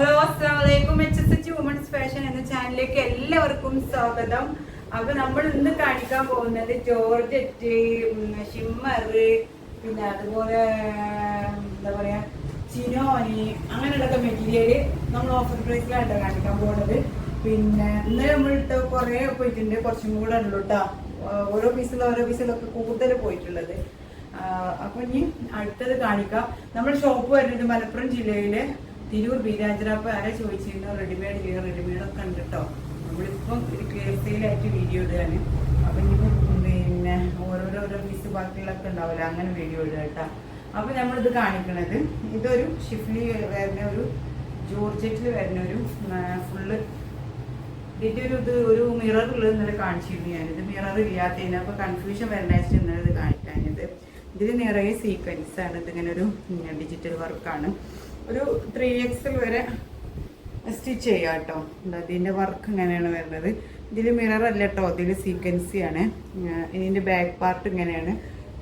Hello അസ്സാം വലൈക്കും H S H women's fashion എന്ന ചാനലിലേക്ക് എല്ലാവർക്കും സ്വാഗതം. അപ്പൊ നമ്മൾ ഇന്ന് കാണിക്കാൻ പോകുന്നത് ജോർജറ്റ് ഷിമ്മർ പിന്നെ അതുപോലെ എന്താ പറയാ ചിനോനി അങ്ങനെയുള്ള മെറ്റീരിയൽ നമ്മൾ ഓഫർ പ്രൈസിലാണ് കാണിക്കാൻ പോകുന്നത്. പിന്നെ ഇന്നലെ നമ്മൾ ഇട്ട് കുറെ പോയിട്ടുണ്ട്. കുറച്ചും കൂടെ ഉള്ളൂ കേട്ടോ ഓരോ പീസിലും ഓരോ പീസിലൊക്കെ കൂടുതൽ പോയിട്ടുള്ളത്. അപ്പൊ ഇനി അടുത്തത് കാണിക്കാം. നമ്മൾ ഷോപ്പ് വരുന്നത് മലപ്പുറം ജില്ലയിലെ തിരൂർ ബീരാജറാപ്പ് ആരെ ചോദിച്ചിരുന്നു? റെഡിമെയ്ഡ് ചെയ്യുക റെഡിമെയ്ഡ് ഒക്കെ ഉണ്ട് നമ്മളിപ്പം ഒരു ക്ലിയർ സെയിലായിട്ട് വീഡിയോ ഇടുകയാണ്. അപ്പം ഇനിയിപ്പം പിന്നെ ഓരോരോ പീസ് ബാക്കിയുള്ളൊക്കെ ഉണ്ടാവില്ല? അങ്ങനെ വീഡിയോ ഇടുക കേട്ടോ. അപ്പം നമ്മളിത് കാണിക്കണത്. ഇതൊരു ഷിഫ്ലി വരുന്ന ഒരു ജോർജറ്റിൽ വരുന്ന ഒരു ഫുള്ള് ഇതിന്റെ ഒരു ഇത് ഒരു മിറർ ഉള്ളത് ഇന്നലെ കാണിച്ചിരുന്നു ഞാനിത്. മിറർ ഇല്ലാത്തതിന് അപ്പം കൺഫ്യൂഷൻ വരണ്ടായിട്ട് ഇന്നലെ ഇത് കാണിക്കാനിത്. ഇതിൽ നിറയെ സീക്വൻസ് ആണ്. ഇതിങ്ങനെ ഒരു ഡിജിറ്റൽ വർക്കാണ് ഒരു ത്രീ എക്സിൽ വരെ സ്റ്റിച്ച് ചെയ്യാം കേട്ടോ. ഇതിന്റെ വർക്ക് ഇങ്ങനെയാണ് വരുന്നത്. ഇതിൽ മിറർ അല്ല കേട്ടോ ഇതിൽ സീക്വൻസി ആണ്. ഇതിന്റെ ബാക്ക് പാർട്ട് ഇങ്ങനെയാണ്.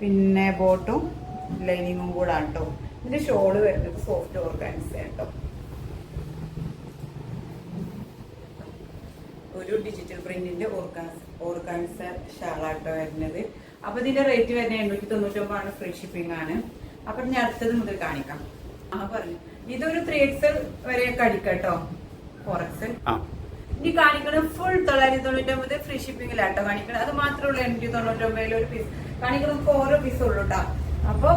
പിന്നെ ബോട്ടും ലൈനിങ്ങും കൂടെ ആണ് കേട്ടോ. ഇതിന്റെ ഷോൾ വരുന്നത് സോഫ്റ്റ് ഓർഗാൻസ് കേട്ടോ. ഒരു ഡിജിറ്റൽ പ്രിന്റിന്റെ ഓർഗാൻസ് ഓർഗാൻസ ഷാളാട്ടോ വരുന്നത്. അപ്പൊ ഇതിന്റെ റേറ്റ് വരുന്നത് എണ്ണൂറ്റി തൊണ്ണൂറ്റൊമ്പതാണ് ഫ്രീ ഷിപ്പിംഗ് ആണ്. അപ്പൊ ഞാൻ അടുത്തത് മുതൽ കാണിക്കാം. ആ പറഞ്ഞു. ഇതൊരു ത്രീ എക്സൽ വരെയൊക്കെ അടിക്കട്ടോ ഫോർ എക്സൽ ഇനി കാണിക്കണം ഫുൾ തൊള്ളായിരത്തി തൊണ്ണൂറ്റി ഒമ്പത് ഫ്രീ ഷിപ്പിംഗിലാട്ടോ കാണിക്കണം അത് മാത്രമേ ഉള്ളൂ തൊണ്ണൂറ്റി ഒമ്പതിൽ ഒരു പീസ് കാണിക്കുന്നത് ഓരോ പീസ് ഉള്ളൂ കേട്ടോ അപ്പൊ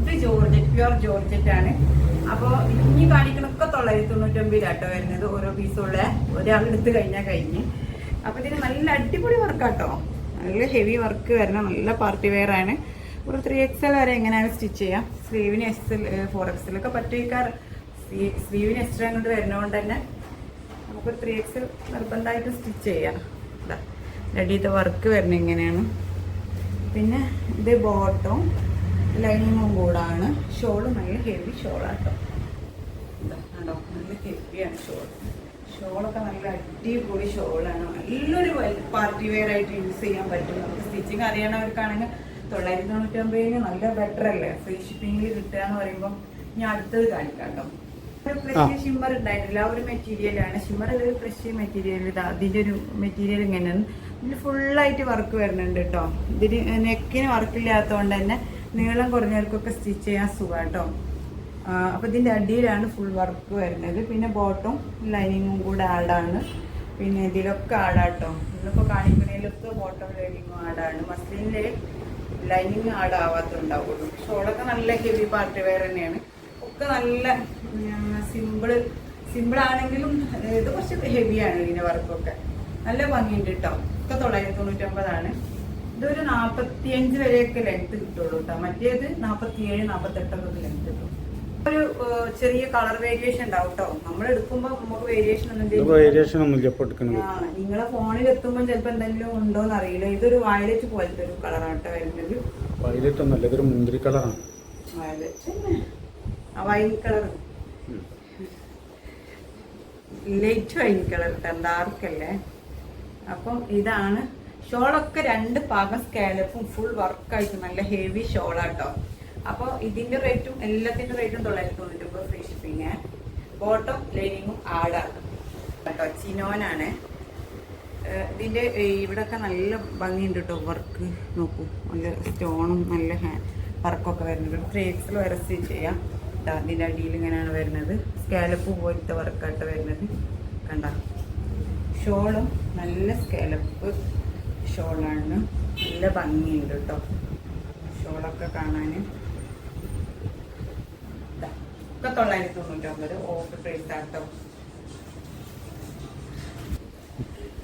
ഇത് ജോർജറ്റ് പ്യുവർ ജോർജറ്റ് ആണ്. അപ്പൊ ഇനി കാണിക്കണൊക്കെ തൊള്ളായിരത്തി തൊണ്ണൂറ്റി ഒമ്പതിലാട്ടോ വരുന്നത്. ഓരോ പീസുള്ള ഒരാൾ എടുത്ത് കഴിഞ്ഞാൽ കഴിഞ്ഞ്. അപ്പൊ ഇതിന് നല്ല അടിപൊളി വർക്കാട്ടോ നല്ല ഹെവി വർക്ക് വരണം. നല്ല പാർട്ടി വെയർ ആണ്. ഒരു ത്രീ എക്സ് എൽ വരെ എങ്ങനെയാണ് സ്റ്റിച്ച് ചെയ്യാം സ്ലീവിന് എക്സൽ ഫോർ എക്സ് എല്ലൊക്കെ പറ്റുക സ്ലീവിന് എക്സ്ട്രാ അങ്ങോട്ട് വരുന്നതുകൊണ്ട് തന്നെ നമുക്കൊരു ത്രീ എക്സ് എൽ നിർബന്ധമായിട്ട് സ്റ്റിച്ച് ചെയ്യാം. റെഡിയത്തെ വർക്ക് വരുന്നത് എങ്ങനെയാണ് പിന്നെ ഇത് ബോട്ടവും ലൈനിങ്ങും കൂടാണ്. ഷോൾ നല്ല ഹെവി ഷോളാട്ടോ ഇതാ നല്ല ഹെവിയാണ് ഷോൾ ഷോളൊക്കെ നല്ല അടിപൊളി ഷോളാണ് നല്ലൊരു പാർട്ടി വെയർ ആയിട്ട് യൂസ് ചെയ്യാൻ പറ്റും. നമുക്ക് സ്റ്റിച്ചിങ് അറിയണവർക്കാണെങ്കിൽ തൊള്ളായിരത്തി തൊണ്ണൂറ്റൊമ്പതിന് നല്ല ബെറ്റർ അല്ലേ? ഫ്രീ ഷിപ്പിംഗിൽ കിട്ടുക എന്ന് പറയുമ്പോൾ ഞാൻ അടുത്തത് കാണിക്കാം കേട്ടോ ഫ്രഷ് ഷിമ്മർ ഉണ്ടായിട്ടില്ല ആ ഒരു മെറ്റീരിയലാണ് ഷിമ്മർ ഒരു ഫ്രഷ് മെറ്റീരിയൽ ഇതാ അതിന്റെ ഒരു മെറ്റീരിയൽ ഇങ്ങനെയാണ്. ഇതിൽ ഫുള്ളായിട്ട് വർക്ക് വരുന്നുണ്ട് കേട്ടോ ഇതിന് നെക്കിന് വർക്ക് ഇല്ലാത്തതുകൊണ്ട് തന്നെ നീളം കുറഞ്ഞവർക്കൊക്കെ സ്റ്റിച്ച് ചെയ്യാൻ സുഖം കേട്ടോ അപ്പൊ ഇതിന്റെ അടിയിലാണ് ഫുൾ വർക്ക് വരുന്നത്. പിന്നെ ബോട്ടും ലൈനിങ്ങും കൂടെ ആഡാണ് പിന്നെ ഇതിലൊക്കെ ആഡാട്ടോ ഇതിലൊക്കെ കാണിക്കുന്നതിലൊക്കെ ബോട്ടം ലൈനിങ്ങും ആഡാണ് മസ്ലിനിലെ ലൈനിങ് ആഡ് ആവാത്തുണ്ടാവുള്ളൂ ഷോളൊക്കെ നല്ല ഹെവി പാർട്ടി വെയർ തന്നെയാണ്. ഒക്കെ നല്ല സിമ്പിൾ സിമ്പിൾ ആണെങ്കിലും ഇത് കുറച്ച് ഹെവിയാണ് ഇതിന്റെ വർക്കൊക്കെ. നല്ല ഭംഗിയുണ്ട് കേട്ടോ ഒക്കെ തൊള്ളായിരത്തി തൊണ്ണൂറ്റൊമ്പതാണ്. ഇതൊരു നാൽപ്പത്തിയഞ്ച് വരെയൊക്കെ ലെങ്ത് കിട്ടുള്ളൂ കേട്ടോ മറ്റേത് നാൽപ്പത്തിയേഴ് നാൽപ്പത്തെട്ടൊക്കെ ലെങ്ത് കിട്ടും. ഒരു ചെറിയ കളർ വേരിയേഷൻ ഉണ്ടാവും കേട്ടോ നമ്മൾ എടുക്കുമ്പോൾ നമുക്ക് വേരിയേഷൻ ഒന്നും. വേരിയേഷൻ ഒന്നും നിങ്ങളെ ഫോണിൽ എത്തുമ്പോൾ ചിലപ്പോ എന്തെങ്കിലും ഉണ്ടോന്ന് അറിയില്ല. ഇതൊരു വയലറ്റ് പോലത്തെ ഒരു കളറാട്ടോ വരുന്നത്. വയലറ്റ് ഒന്നല്ല ഇതൊരു മുന്തിരി കളറാണ് violet wine colour. Light wine colour dark അല്ലേ അപ്പം ഇതാണ്. ഷോളൊക്കെ രണ്ട് പാകം സ്കാലപ്പും ഫുൾ വർക്കായിട്ട് നല്ല ഹെവി ഷോളാട്ടോ അപ്പോൾ ഇതിന്റെ റേറ്റും എല്ലാത്തിന്റെ റേറ്റും തൊള്ളായിരത്തി തൊണ്ണൂറ്റി ഒമ്പത് ഫ്രീ ഷിപ്പിംഗ് ബോട്ടം ലൈനിങ്ങും ആടാണ് കേട്ടോ ചിനോനാണ് ഇതിന്റെ ഇവിടൊക്കെ നല്ല ഭംഗിയുണ്ട് കേട്ടോ വർക്ക് നോക്കൂ നല്ല സ്റ്റോണും നല്ല വർക്കൊക്കെ വരുന്നുണ്ട്. എക്സിൽ വരെ സ്റ്റിച്ച് ചെയ്യാം. ഇതിന്റെ അടിയിൽ ഇങ്ങനെയാണ് വരുന്നത്. സ്കാലപ്പ് പോലത്തെ വർക്കായിട്ട് വരുന്നത്. കണ്ട ഷോളും നല്ല സ്കാലപ്പ് ഷോളാണ്. നല്ല ഭംഗിയുണ്ട് കേട്ടോ ഷോളൊക്കെ കാണാൻ. ഒക്കെ തൊള്ളായിരത്തി തൊണ്ണൂറ്റൊമ്പത് ഓഫ് പ്രൈസ് ആട്ടോ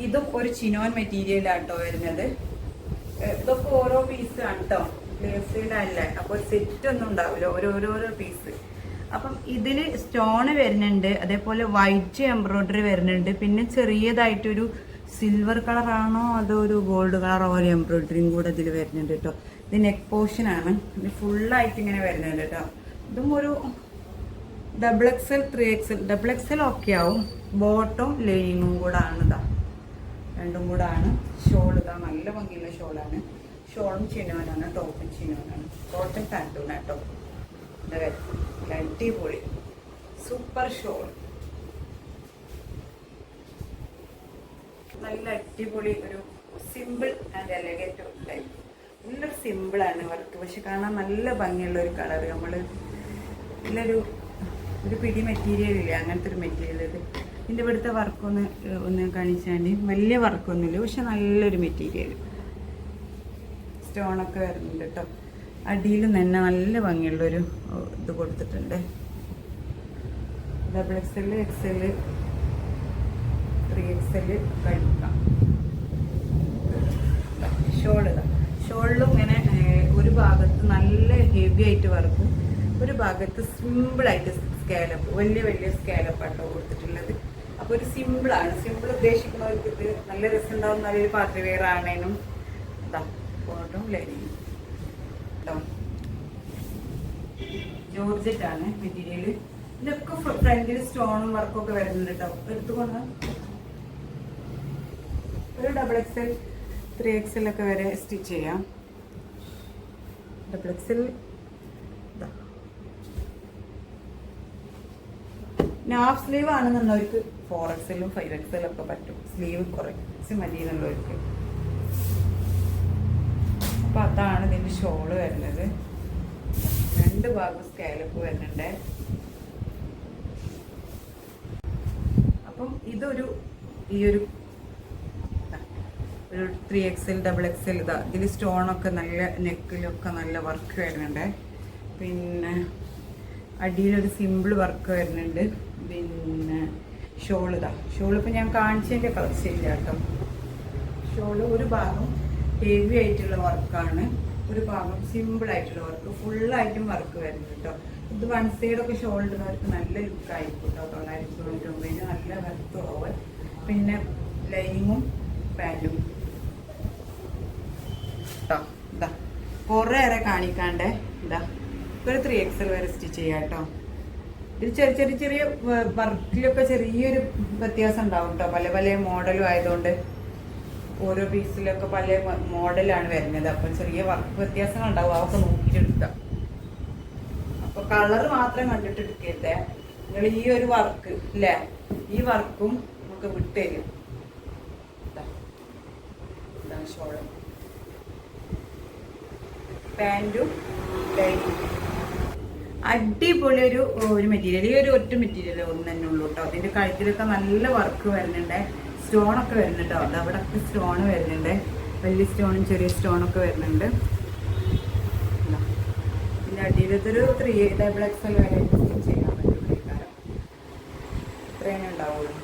ഇതും ഒരു ചിനോൻ മെറ്റീരിയൽ ആട്ടോ വരുന്നത് ഇതൊക്കെ ഓരോ പീസ് ആട്ടോ കേട്ടോ അല്ല. അപ്പൊ സെറ്റ് ഒന്നും ഉണ്ടാവില്ല ഓരോരോരോ പീസ് അപ്പം ഇതിൽ സ്റ്റോൺ വരുന്നുണ്ട്. അതേപോലെ വൈറ്റ് എംബ്രോയിഡറി വരുന്നുണ്ട്. പിന്നെ ചെറിയതായിട്ടൊരു സിൽവർ കളറാണോ അതോ ഒരു ഗോൾഡ് കളറോ ഒരു എംബ്രോയിഡറിയും കൂടെ ഇതിൽ വരുന്നുണ്ട് കേട്ടോ ഇത് നെക്ക് പോർഷൻ ആണ്. ഫുള്ളായിട്ട് ഇങ്ങനെ വരുന്നുണ്ട് കേട്ടോ ഇതും ഒരു double X L three X L double X L okay ആവും. ബോട്ടം ലൈനിങ്ങും കൂടെ ആണ് ഇതാ. രണ്ടും കൂടെ ആണ് ഷോൾ ഇതാ. നല്ല ഭംഗിയുള്ള ഷോളാണ് ഷോളും ചിനോനാണ് ടോപ്പും ചിനോനാണ് കോട്ടൺ പാന്റൂൺ കേട്ടോ അടിപൊളി. സൂപ്പർ ഷോൾ നല്ല അടിപൊളി ഒരു സിമ്പിൾ ആൻഡ് എലഗന്റ് ടൈപ്പ് നല്ലൊരു സിമ്പിളാണ് വർക്ക് പക്ഷെ കാണാൻ നല്ല ഭംഗിയുള്ള ഒരു കളർ നമ്മൾ നല്ലൊരു ഒരു പിടി മെറ്റീരിയൽ ഇല്ല? അങ്ങനത്തെ ഒരു മെറ്റീരിയൽ ഇത്. ഇതിന്റെ ഇവിടുത്തെ വർക്കൊന്ന് ഒന്ന് കാണിച്ചാൽ വലിയ വർക്കൊന്നുമില്ല പക്ഷെ നല്ലൊരു മെറ്റീരിയൽ സ്റ്റോണൊക്കെ വരുന്നുണ്ട് കേട്ടോ അടിയിൽ തന്നെ നല്ല ഭംഗിയുള്ളൊരു ഇത് കൊടുത്തിട്ടുണ്ട്. Double X L X L three X L കഴിക്കാം. ഷോൾ ഷോളിലും ഇങ്ങനെ ഒരു ഭാഗത്ത് നല്ല ഹെവി ആയിട്ട് വർക്കും ഒരു ഭാഗത്ത് സിമ്പിൾ ആയിട്ട് സ്കാലപ്പ് വലിയ വലിയ സ്കാലപ്പ് ആട്ടോ കൊടുത്തിട്ടുള്ളത്. അപ്പൊ ഒരു സിമ്പിൾ ആണ്. സിമ്പിൾ ഉദ്ദേശിക്കുന്നവർക്ക് ഇത് നല്ല രസം ഉണ്ടാവും നല്ലൊരു പാർട്ടി വെയർ ആണേനും. ഇതാ ഫോട്ടും ലൈനിങ് ജോർജറ്റ് ആണ് മെറ്റീരിയൽ ഇതൊക്കെ ഫ്രണ്ടിൽ സ്റ്റോണും വർക്കും ഒക്കെ വരുന്നുണ്ട് കേട്ടോ എടുത്തുകൊണ്ട്? ഒരു ഡബിൾ എക്സൽ ത്രീ എക്സൽ ഒക്കെ വരെ സ്റ്റിച്ച് ചെയ്യാം. Double X L half sleeve ആണെന്നുള്ളവർക്ക് four എക്സലും ഫൈവ് എക്സലും ഒക്കെ പറ്റും. സ്ലീവ് കുറച്ച് മതി എന്നുള്ളവർക്ക് അപ്പൊ അതാണ് ഇതിന്റെ ഷോൾ വരുന്നത്. രണ്ട് ഭാഗം സ്കാലപ്പ് വരുന്നുണ്ട്. അപ്പം ഇതൊരു ഈ ഒരു ഒരു ത്രീ എക്സൽ ഡബിൾ എക്സൽ ഇതാ. ഇതിൽ സ്റ്റോണൊക്കെ നല്ല നെക്കിലൊക്കെ നല്ല വർക്ക് വരുന്നുണ്ട്. പിന്നെ അടിയിലൊരു സിമ്പിൾ വർക്ക് വരുന്നുണ്ട്. ഷോൾ ഇപ്പം ഞാൻ കാണിച്ചതിന്റെ കളർ ശരിയില്ല കേട്ടോ. ഷോൾ ഒരു ഭാഗം ഹെവി ആയിട്ടുള്ള വർക്കാണ് ഒരു ഭാഗം സിമ്പിൾ ആയിട്ടുള്ള വർക്ക് ഫുള്ളായിട്ടും വർക്ക് വരുന്നുണ്ട് കേട്ടോ. ഇത് വൺ സൈഡൊക്കെ ഷോൾ ഇടുന്നവർക്ക് നല്ല ലുക്ക് ആയിരിക്കും കേട്ടോ. തൊള്ളായിരത്തി തൊണ്ണൂറ്റി ഒമ്പതിന് നല്ല വർക്ക് ഓവർ പിന്നെ ലൈനിങ്ങും പാന്റും കേട്ടോ ഇതാ. കുറേ ഏറെ കാണിക്കാണ്ട് ഇതാ. ഒരു ത്രീ എക്സൽ വരെ സ്റ്റിച്ച് ചെയ്യാം കേട്ടോ. ഇത് ചെറിയ ചെറിയ ചെറിയ വർക്കിലൊക്കെ ചെറിയൊരു വ്യത്യാസം ഉണ്ടാവും കേട്ടോ പല പല മോഡലും ആയതുകൊണ്ട് ഓരോ പീസിലൊക്കെ പല മോഡലാണ് വരുന്നത്. അപ്പൊ ചെറിയ വർക്ക് വ്യത്യാസങ്ങൾ ഉണ്ടാവും. അതൊക്കെ നോക്കിയിട്ട് എടുക്കാം. അപ്പൊ കളർ മാത്രം കണ്ടിട്ട് എടുക്കരുത്. നിങ്ങൾ ഈ ഒരു വർക്ക് ഇല്ലേ ഈ വർക്കും നമുക്ക് വിട്ടുതരും. പാന്റും ലൈനിങ്ങും അടിപൊളി ഒരു ഒരു മെറ്റീരിയൽ ഈ ഒരു ഒറ്റ മെറ്റീരിയൽ ഒന്ന് തന്നെ ഉള്ളൂ കേട്ടോ അതിന്റെ കഴുത്തിലൊക്കെ നല്ല വർക്ക് വരുന്നുണ്ട്. സ്റ്റോൺ ഒക്കെ വരുന്നുണ്ട് കേട്ടോ അത് അവിടെ ഒക്കെ സ്റ്റോൺ വരുന്നുണ്ട്. വലിയ സ്റ്റോണും ചെറിയ സ്റ്റോണൊക്കെ വരുന്നുണ്ട്. പിന്നെ അടിയിലത്തൊരു ത്രീ ഡബിൾ എക്സ് എൽ വരെ സ്റ്റിച്ച് ചെയ്യാൻ പറ്റും ഇത്രയും ഉണ്ടാവുള്ളൂ.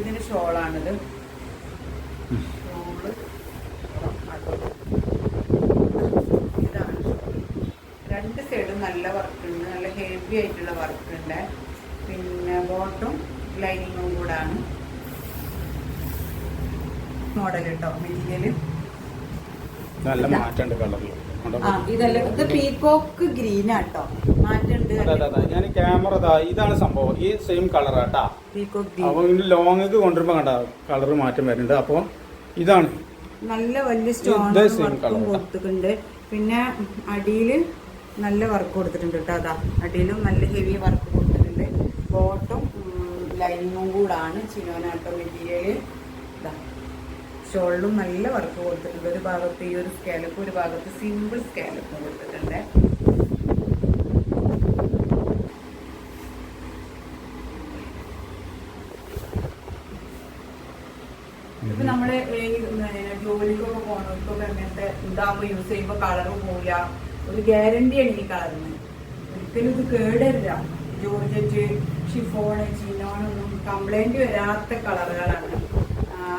ഇതിന്റെ ഷോളാണിത് ഷോൾ ഇതാണ് ഷോൾ രണ്ട് സൈഡും നല്ല വർക്ക് ഉണ്ട് നല്ല ഹെവി ആയിട്ടുള്ള വർക്ക് ഉണ്ട് പിന്നെ ബോട്ടും ലൈനിങ്ങും കൂടാണ്. മോഡൽ കേട്ടോ മെറ്റീരിയൽ. നല്ല മാറ്റമുണ്ട് കളറിൽ ആ ഇതല്ല ഇത് പീകോക്ക് ഗ്രീൻ ആട്ടോ മാറ്റുണ്ട് ഞാൻ ക്യാമറ ഇതാ ഇതാണ് സംഭവം. ഈ സെയിം അപ്പൊ ലോങ്ങക്ക് കൊണ്ടുവരുമ്പോ കണ്ട കളർ മാറ്റം വരുന്നുണ്ട്. അപ്പൊ ഇതാണ്. നല്ല വലിയ സ്റ്റോൺ. കൊടുത്തിട്ടുണ്ട്. പിന്നെ അടിയിൽ നല്ല വർക്ക് കൊടുത്തിട്ടുണ്ട് കേട്ടോ അതാ. അടിയിലും നല്ല ഹെവി വർക്ക് കൊടുത്തിട്ടുണ്ട്. ബോട്ടും ലൈനിങ്ങും കൂടാണ് ചിനോനാട്ടോ മെറ്റീരിയൽ ഇതാ. ഷോളിലും നല്ല വർക്ക് കൊടുത്തിട്ടുണ്ട്. ഒരു ഭാഗത്ത് ഈ ഒരു സ്കാലപ്പ് ഒരു ഭാഗത്ത് സിമ്പിൾ സ്കാലപ്പും കൊടുത്തിട്ടുണ്ട്. ഇപ്പൊ നമ്മൾ ജോലിക്കൊക്കെ പോണവർക്കൊക്കെ അങ്ങനത്തെ ഇതാകുമ്പോ യൂസ് ചെയ്യുമ്പോ കളറ് പോവില്ല ഒരു ഗ്യാരണ്ടിയാണ് ഈ കളറിന് ഒരിക്കലും ഇത് കേടരില്ല ജോർജറ്റ് ഷിഫോണ് ചിനോണൊന്നും കംപ്ലൈന്റ് വരാത്ത കളറുകളാണ്.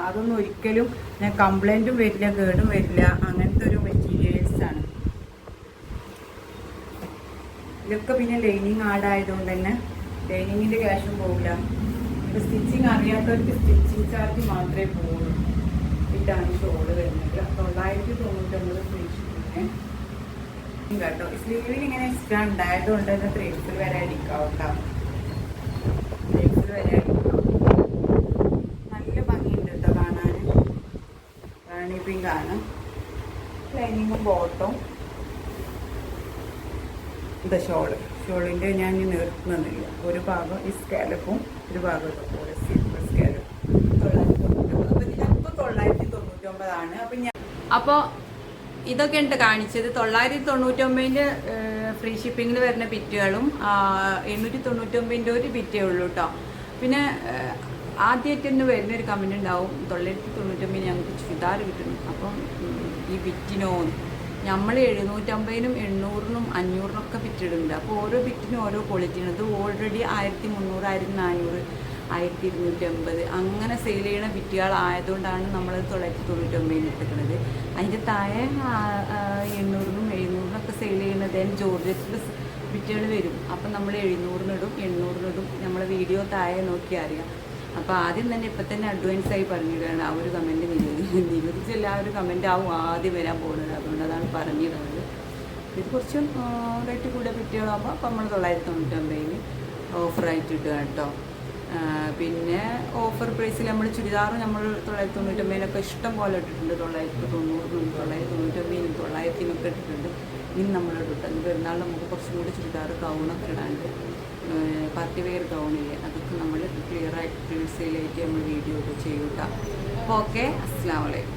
അതൊന്നും ഒരിക്കലും ഞാൻ കംപ്ലൈന്റും വരില്ല കേടും വരില്ല. അങ്ങനത്തെ ഒരു മെറ്റീരിയൽസ് ആണ്. ഇതൊക്കെ പിന്നെ ലൈനിങ് ആഡ് ആയതുകൊണ്ട് തന്നെ ലൈനിങ്ങിന്റെ ക്യാഷും പോകില്ല ഇപ്പൊ സ്റ്റിച്ചിങ് അറിയാത്തവർക്ക് സ്റ്റിച്ചിങ് ചാർജ് മാത്രമേ പോകുള്ളൂ ഇതാണ് ഷോൾ വരുന്നത്. തൊള്ളായിരത്തി തൊണ്ണൂറ്റൊമ്പത് ഫ്രീ കേട്ടോ. സ്ലീവിൽ ഇങ്ങനെ എക്സ്ട്രാ ഉണ്ടായതുകൊണ്ട് തന്നെ ത്രീസിൽ വരെ അടിക്കാം കേട്ടോ വരെ അടിക്കാം നല്ല ഭംഗിയുണ്ട് കേട്ടോ കാണാൻ. റാണി പിങ്ക് ആണ് ലൈനിങ്ങും ബോട്ടും ഇത് ഷോൾ ഷോളിന്റെ ഞാൻ നിർത്തുന്നില്ല ഒരു ഭാഗം ഈ സ്കാലപ്പും ഒരു ഭാഗം ഇതുപോലെ സിൽവർ സ്കാലപ്പും തൊള്ളായിരത്തി ഇതിനപ്പോൾ തൊള്ളായിരത്തി തൊണ്ണൂറ്റൊമ്പതാണ്. അപ്പം ഞാൻ അപ്പോൾ ഇതൊക്കെ ഉണ്ട് കാണിച്ചത്. തൊള്ളായിരത്തി തൊണ്ണൂറ്റൊമ്പതിന്റെ ഫ്രീ ഷിപ്പിങ്ങിൽ വരുന്ന ബിറ്റുകളും എണ്ണൂറ്റി തൊണ്ണൂറ്റൊമ്പതിന്റെ ഒരു ബിറ്റേ ഉള്ളൂ കേട്ടോ പിന്നെ ആദ്യമായിട്ട് തന്നെ വരുന്നൊരു കമന്റ് ഉണ്ടാവും. തൊള്ളായിരത്തി തൊണ്ണൂറ്റൊമ്പതിന് ഞങ്ങൾക്ക് ചുരിദാർ കിട്ടുന്നു. അപ്പം ഈ ബിറ്റിനോ നമ്മൾ എഴുന്നൂറ്റമ്പതിനും എണ്ണൂറിനും അഞ്ഞൂറിനൊക്കെ ബിറ്റിടുന്നുണ്ട് അപ്പോൾ ഓരോ ബിറ്റിനും ഓരോ ക്വാളിറ്റിയാണ് ഇത് ഓൾറെഡി ആയിരത്തി മുന്നൂറ് ആയിരത്തി നാനൂറ് ആയിരത്തി ഇരുന്നൂറ്റി അമ്പത് അങ്ങനെ സെയിൽ ചെയ്യണ ആയതുകൊണ്ടാണ് നമ്മൾ തൊള്ളായിരത്തി തൊണ്ണൂറ്റൊമ്പതിന് എടുക്കുന്നത് അതിന്റെ താഴെ എണ്ണൂറിനും എഴുന്നൂറിനും എഴുന്നൂറിനൊക്കെ സെയിൽ ചെയ്യുന്നത് അതിന് ജോർജറ്റിൽ ബിറ്റുകൾ വരും. അപ്പം നമ്മൾ എഴുന്നൂറിനിടും എണ്ണൂറിനിടും നമ്മൾ വീഡിയോ താഴെ നോക്കി അറിയാം. അപ്പോൾ ആദ്യം തന്നെ ഇപ്പം തന്നെ അഡ്വാൻസ് ആയി പറഞ്ഞിടുകയാണ് ആ ഒരു കമന്റ് നിരോധി നിരോധിച്ചല്ല ആ ഒരു കമന്റ് ആവും ആദ്യം വരാൻ പോകുന്നത്. അതുകൊണ്ട് അതാണ് പറഞ്ഞിടുന്നത് ഇത് കുറച്ചും റേറ്റ് കൂടിയ വിറ്റുകളാകുമ്പോൾ അപ്പം നമ്മൾ തൊള്ളായിരത്തി തൊണ്ണൂറ്റൊമ്പതിന് ഓഫറായിട്ട് ഇടുക കേട്ടോ പിന്നെ ഓഫർ പ്രൈസിൽ നമ്മൾ ചുരിദാർ നമ്മൾ തൊള്ളായിരത്തി തൊണ്ണൂറ്റൊമ്പതിനൊക്കെ ഇഷ്ടം പോലെ ഇട്ടിട്ടുണ്ട്. തൊള്ളായിരത്തി തൊണ്ണൂറിനും തൊള്ളായിരത്തി തൊണ്ണൂറ്റൊമ്പതിനും തൊള്ളായിരത്തിനൊക്കെ ഇട്ടിട്ടുണ്ട്. ഇനി നമ്മൾ ഇട്ടിട്ട് പെരുന്നാൾ നമുക്ക് കുറച്ചും കൂടി ചുരിദാർ ഗൗണൊക്കെ ഇടാണ്ട് പാർട്ടി വെയർ ഗൗണില്ലേ അതൊക്കെ നമ്മൾ ക്ലിയർ ആയിട്ട് സെയിലായിട്ട് നമ്മൾ വീഡിയോ ഒക്കെ ചെയ്യൂട്ടാം. അപ്പോൾ ഓക്കെ അസ്സാം വലൈക്കും